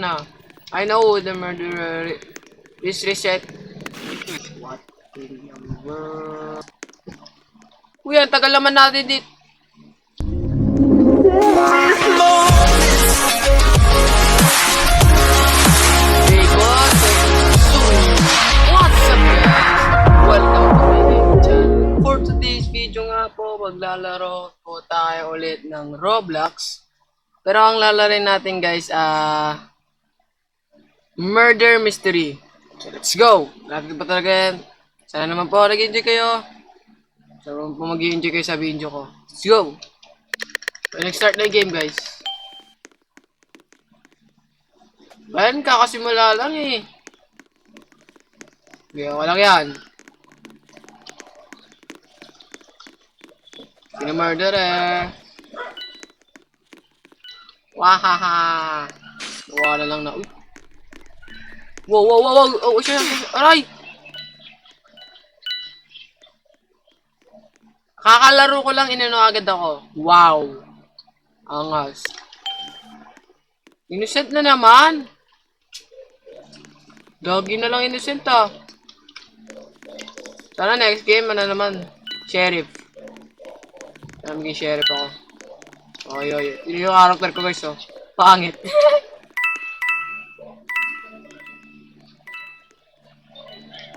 na. I know the murderer is reset. What in the world? Uy, ang tagal naman natin dit. Because What's up guys? Welcome to my YouTube channel. For today's video nga po, maglalaro po tayo ulit ng Roblox. Pero ang lalarin natin guys, ah... Murder Mystery. So let's go! Lagi pa talaga yan. Sana naman po nag-enjoy kayo. Sana naman po mag-enjoy kayo sa video ko. Let's go! So next start na yung game guys. Bayan, kakasimula lang eh. Okay, walang yan. Sino murderer? Wahaha! Wala lang na. Uy. Wow, wow, wow, wow! Oh, siya, siya, aray! Kakalaro ko lang, inano agad ako. Wow! Angas. Innocent na naman! Gagi na lang innocent ah. Sana next game, ano naman, sheriff. Sana maging sheriff ako. Oy, oy, yun yung character ko guys oh. Pangit.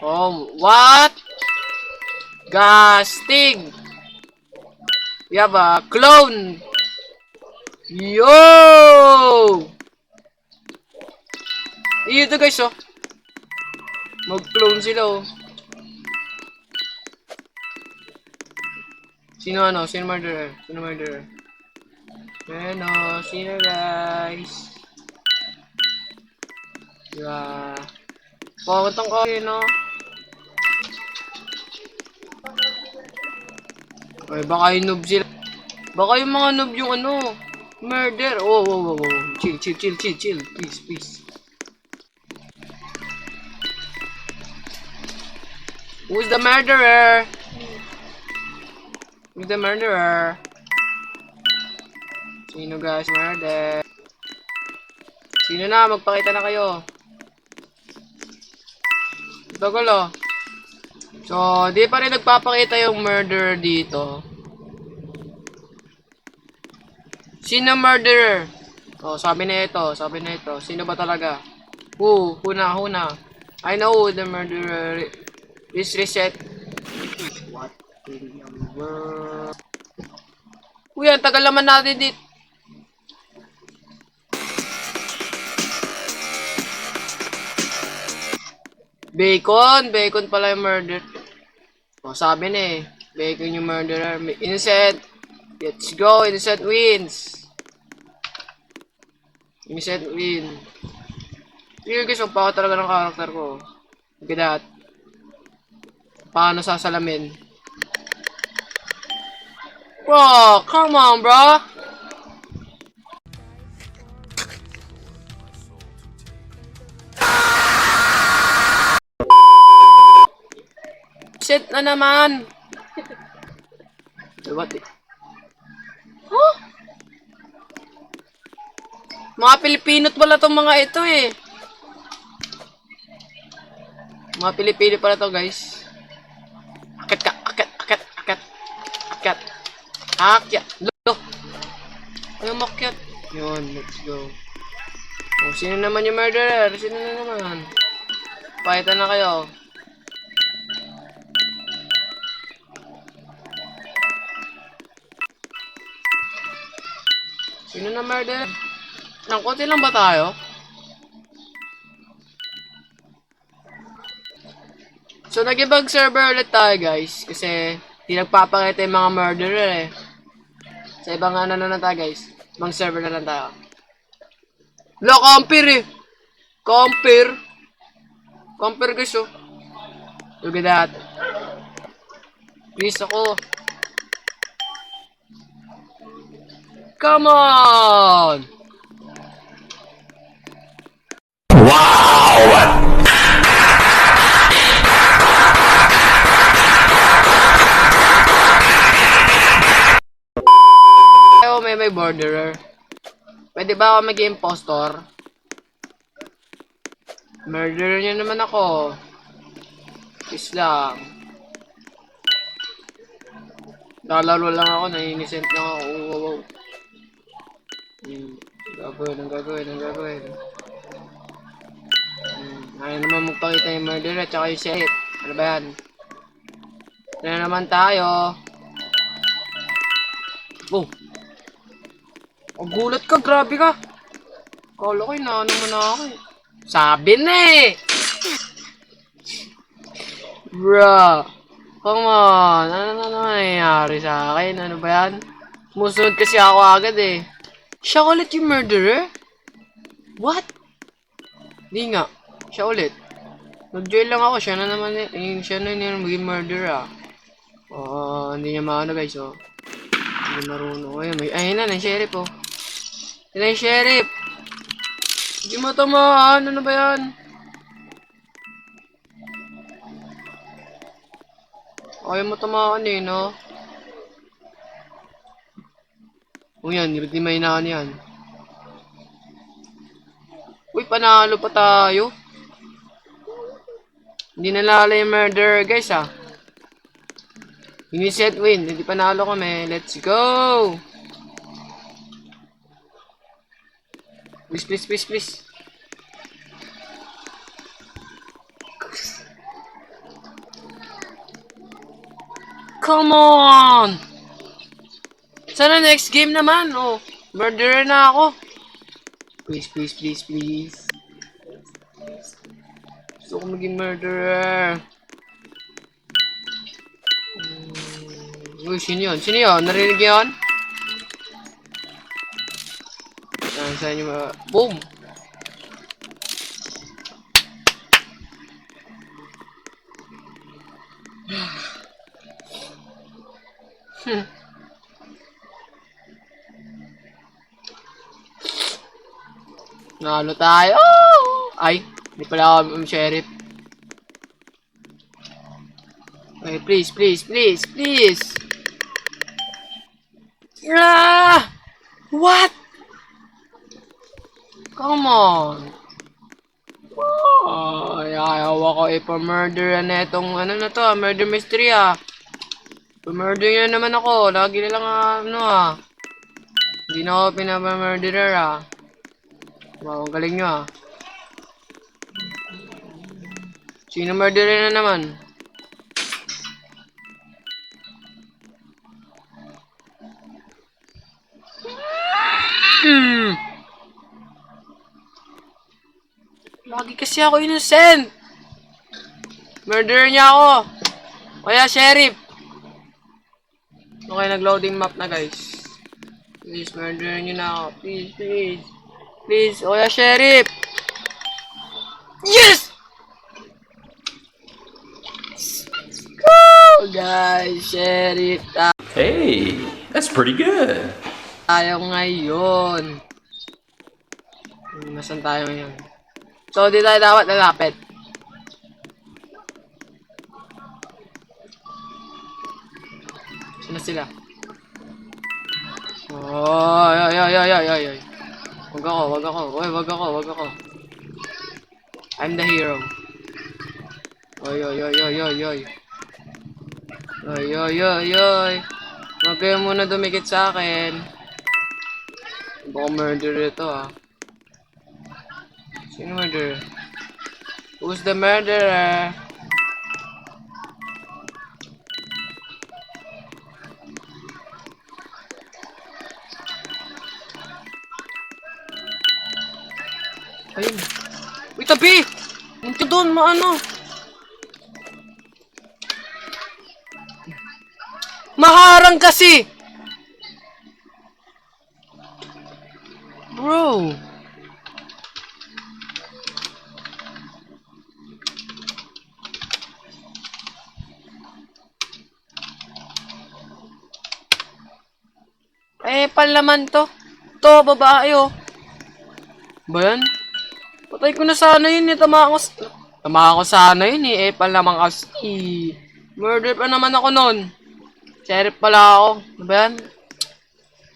oh, what? Gastig! We have a clone! Yo! Iyo to guys oh. Mag-clone sila oh. Sino ano? Sino murderer? Sino murderer? Ano? Sino guys? Diba? Pawatang ko no? Ay, baka yung noob sila. Baka yung mga noob yung ano, murder. Oh, oh, oh, oh. Chill, chill, chill, chill, chill. Please, please. Who's the murderer? Who's the murderer? Sino guys murder? Sino na? Magpakita na kayo. Tagal oh. So, di pa rin nagpapakita yung murderer dito. Sino murderer? Oh, sabi na ito, sabi na ito. Sino ba talaga? Who? Who na? Who na? I know who the murderer is reset. What in the world? Uy, ang tagal naman natin dito. Bacon, bacon pala yung murder. O, sabi na eh. Bacon yung murderer. Innocent. Let's go, innocent wins. Innocent win. Yung guys, ang paka talaga ng karakter ko. Look at that. Paano sasalamin? Bro, come on, bro. Na naman. What? Huh? Mga Pilipino't pala tong mga ito eh. Mga Pilipino pala to guys. Akat ka, akat, akat, akat, akat. Akyat. Lo. Ayaw makyat. Yun, let's go. Oh, sino naman yung murderer? Sino na naman? Pahitan na kayo. Sino na murder? Nang konti lang ba tayo? So, nag-ibang server ulit tayo, guys. Kasi, di nagpapakita yung mga murderer, eh. Sa ibang ano na lang tayo, guys. Ibang server na lang tayo. Wala, compare, eh. Compare. Compare, guys, oh. Look at that. Please ako. Come on! Wow! may may borderer. Pwede ba ako mag impostor? Murderer niya naman ako. Peace lang. Lalaro lang ako, na-innocent lang ako. Oh, wow, wow. Hmm, gagawin, ang gagawin, ang gagawin. Hmm, ayaw naman magpakita yung murderer at saka yung sheriff. Ano ba yan? Na naman tayo. Oh! Ang gulat ka, grabe ka. Kala ko, inaano mo na ako eh. Sabi na eh! Bruh. Come on. Ano na nangyayari sa akin? Ano ba yan? Musunod kasi ako agad eh. Siya ulit yung murderer? What? Di nga. Siya ulit. Nag-join lang ako. Siya na naman eh. Yung siya na yung maging murderer ah. Oo, hindi niya maano guys oh. Hindi marunong. Ayun, may, ayun na, na yung sheriff oh. Yun na yung sheriff. Hindi mo tamaan. Ano ba yan? Ayaw mo tamaan eh, no? O yan, hindi may naan yan. Uy, panalo pa tayo. Hindi nalala yung murder, guys, ah. Innocent win. Hindi panalo kami. Let's go! Please, please, please, please. Come on! Sana next game naman, oh. Murderer na ako. Please, please, please, please. Gusto ko maging murderer. Hmm. Uy, sino yun? Sino yun? Narinig yun? Saan sa inyo ma... Boom! Nalo tayo. Ay, hindi pala ako um, sheriff. Okay, please, please, please, please. Ah! What? Come on. Oh, ayaw ako ipa-murder na itong ano na to, murder mystery ah. Pa-murder niya naman ako. Lagi na lang ah, ano ah. Hindi na ako pinapa-murderer ah. Wow, ang galing nyo ah. Sino murderer na naman? Hmm. Lagi kasi ako innocent. Murderer niya ako. Kaya sheriff. Okay, nag-loading map na guys. Please, murderer niyo na ako. Please, please. Please, o kaya sheriff. Yes! Go, guys. Sheriff Hey, that's pretty good. tayo ngayon. Nasaan tayo ngayon? So, di tayo dapat lalapit. Sino sila? Oh, ay, ay, ay, ay, ay, ay. Wag ako, wag ako. Oy, wag ako, wag ako. I'm the hero. Oy, oy, oy, oy, oy, oy. Oy, oy, oy, oy. Huwag kayo muna dumikit sa akin. Baka murderer ito ah. Sino murderer? Who's the murderer? Uy, tabi! Munti doon, maano? Maharang kasi! Bro! Eh, palaman to. To, babae oh. Ba yan? Patay ko na sana yun eh. Tama ako. s- Tama ako sana yun eh. Eh, palaman kasi. Murder pa naman ako nun. Sheriff pala ako. Ano ba yan?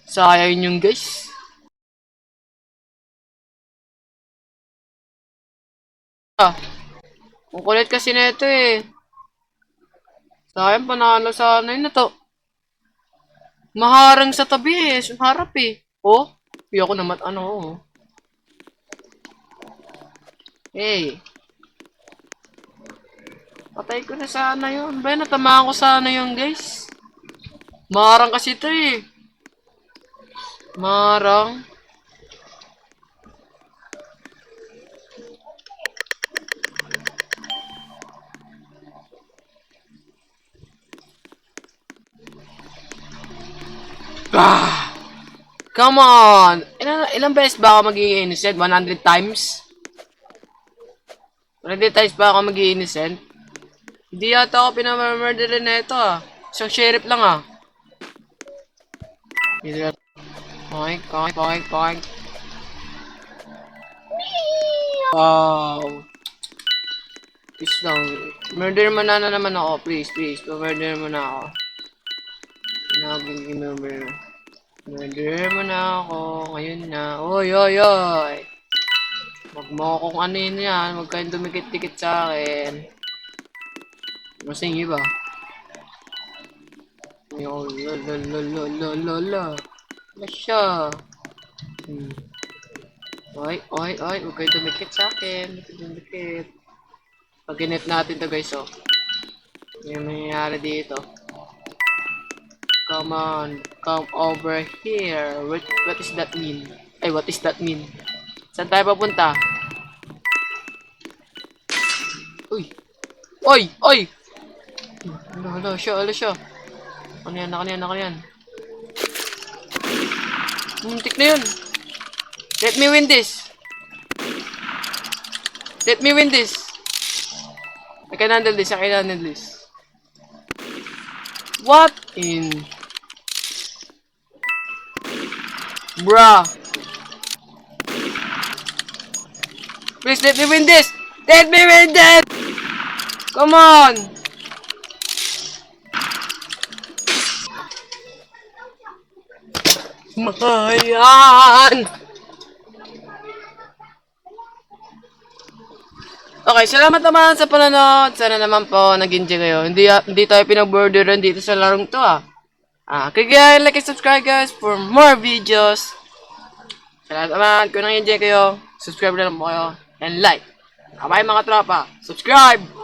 Sayang yun guys. Ah. Ang kulit kasi nito eh. Sayang panalo sana yun na to. Maharang sa tabi eh. Harap eh. Oh. Hindi ako naman ano oh. Hey. Patay ko na sana yun. Ba, natamaan ko sana yun guys. Maharang kasi ito eh. Maharang. Ah! Come on! Ilan, ilang beses ba ako magiging innocent? 100 times? 100 times ba ako magiging innocent? Hindi yata ako pinamamurderin na ito ah. Isang sheriff lang ah. Hindi Poink, poink, poink, poink. Wow. Please lang. Murder mo na na naman ako. Please, please. Murder mo na ako. Naging murder. Murder mo na ako. Ngayon na. Oy, oy, oy. Huwag mo akong ano yun yan. Huwag kayong dumikit-dikit sa akin. Masing iba. Yung la la la la la la la. Wala siya. Hmm. Oy, oy, oy. Huwag kayong dumikit sa akin. Huwag kayong dumikit. Pag inip natin to guys, oh. Yung nangyayari dito. Come on, come over here. What, what is that mean? Ay, what is that mean? Saan tayo papunta? Uy! Oy! Oy! Hala, hala siya, hala siya. Ano yan, ano yan, ano yan? Muntik na yun. Let me win this. Let me win this. I can handle this, I can handle this. What in... Bruh. Please let me win this. Let me win this. Come on. Mayan. Okay, salamat naman sa panonood. Sana naman po nag-enjoy kayo. Hindi, hindi tayo pinag-borderan dito sa larong to ah. Ah, click yan, like and subscribe guys for more videos. Salamat naman. Kung nang-enjoy kayo, subscribe na lang po kayo. And like. Bye mga tropa. Subscribe!